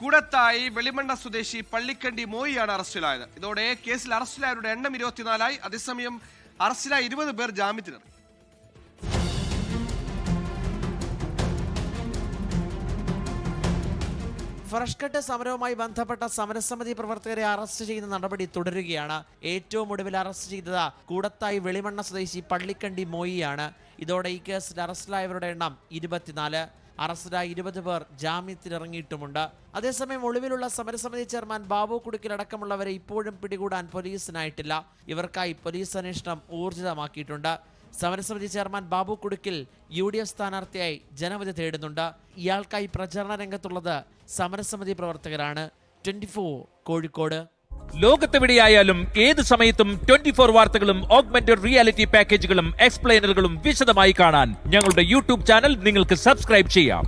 കൂടത്തായി വെളിമണ്ണ സ്വദേശി പള്ളിക്കണ്ടി മോയിയാണ് അറസ്റ്റിലായത്. ഇതോടെ കേസിൽ അറസ്റ്റിലായവരുടെ എണ്ണം ഇരുപത്തിനാലായി. അതേസമയം അറസ്റ്റിലായ ഇരുപത് പേർ ജാമ്യത്തിലിറങ്ങി ഫ്രഷ് കട്ട് സമരവുമായി ബന്ധപ്പെട്ട സമരസമിതി പ്രവർത്തകരെ അറസ്റ്റ് ചെയ്യുന്ന നടപടി തുടരുകയാണ്. ഏറ്റവും ഒടുവിൽ അറസ്റ്റ് ചെയ്തത് കൂടത്തായി വെളിമണ്ണ സ്വദേശി പള്ളിക്കണ്ടി മോയിയാണ്. ഇതോടെ ഈ കേസിൽ അറസ്റ്റിലായവരുടെ എണ്ണം ഇരുപത്തിനാല്. അറസ്റ്റിലായ ഇരുപത് പേർ ജാമ്യത്തിലിറങ്ങിയിട്ടുമുണ്ട്. അതേസമയം ഒളിവിലുള്ള സമരസമിതി ചെയർമാൻ ബാബു കുടുക്കിൽ അടക്കമുള്ളവരെ ഇപ്പോഴും പിടികൂടാൻ പോലീസിനായിട്ടില്ല. ഇവർക്കായി പോലീസ് അന്വേഷണം ഊർജിതമാക്കിയിട്ടുണ്ട്. സമരസമിതി chairman Babu Kudukkil U D F സ്ഥാനാർത്ഥിയായി ജനവിധി തേടുന്നുണ്ട്. ഇയാൾക്കായി പ്രചരണ രംഗത്തുള്ളത് സമരസമിതി പ്രവർത്തകരാണ്. Twenty four Kozhikode. ലോകത്തെവിടെയായാലും ഏത് സമയത്തും ട്വന്റി ഫോർ വാർത്തകളും ഓഗ്മെന്റഡ് റിയാലിറ്റി പാക്കേജുകളും എക്സ്പ്ലെയിനറുകളും വിശദമായി കാണാൻ ഞങ്ങളുടെ യൂട്യൂബ് ചാനൽ നിങ്ങൾക്ക് സബ്സ്ക്രൈബ് ചെയ്യാം.